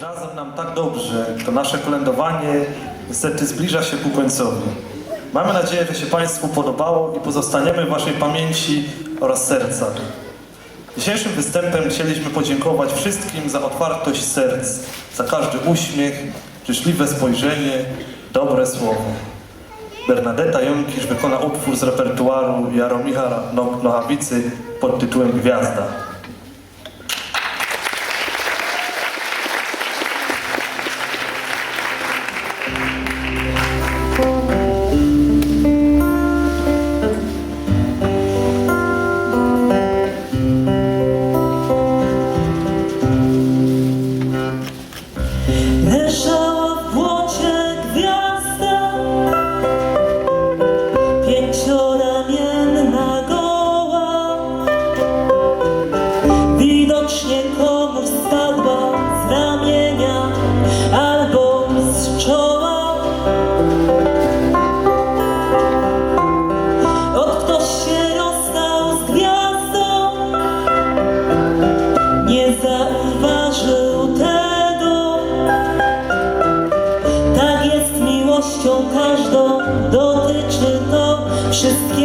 razem nam tak dobrze, to nasze kolędowanie niestety zbliża się ku końcowi. Mamy nadzieję, że się Państwu podobało i pozostaniemy w Waszej pamięci oraz sercach. Dzisiejszym występem chcieliśmy podziękować wszystkim za otwartość serc, za każdy uśmiech, życzliwe spojrzenie, dobre słowo. Bernadetta Jąkisz wykona utwór z repertuaru Jaromicha No- Nochawicy pod tytułem Gwiazda. Ramienia Albo z czoła Od ktoś się rozstał z gwiazdą Nie zauważył tego tak jest miłością każdą, dotyczy to wszystkiego.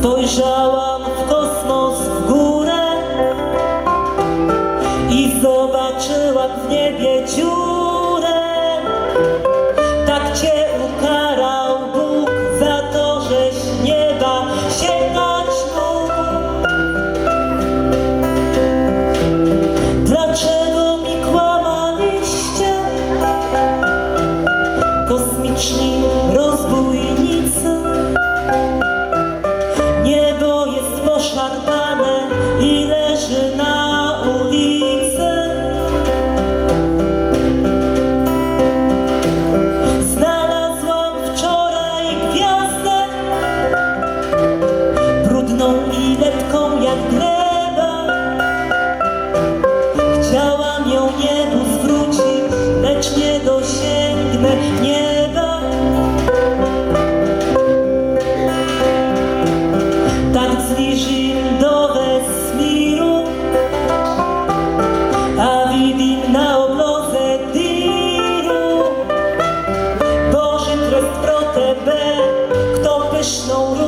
Spojrzałam w kosmos w górę i zobaczyłam w niebie dziurę. Tak cię ukarał Bóg za to, żeś nieba sięgać mógł. Dlaczego mi kłamaliście? Kosmiczni rozbójnicy dosięgnę nieba. Tak zbliżim do wesmiru, a widim na oblodze diru. Boży trest protebe, kto pyszną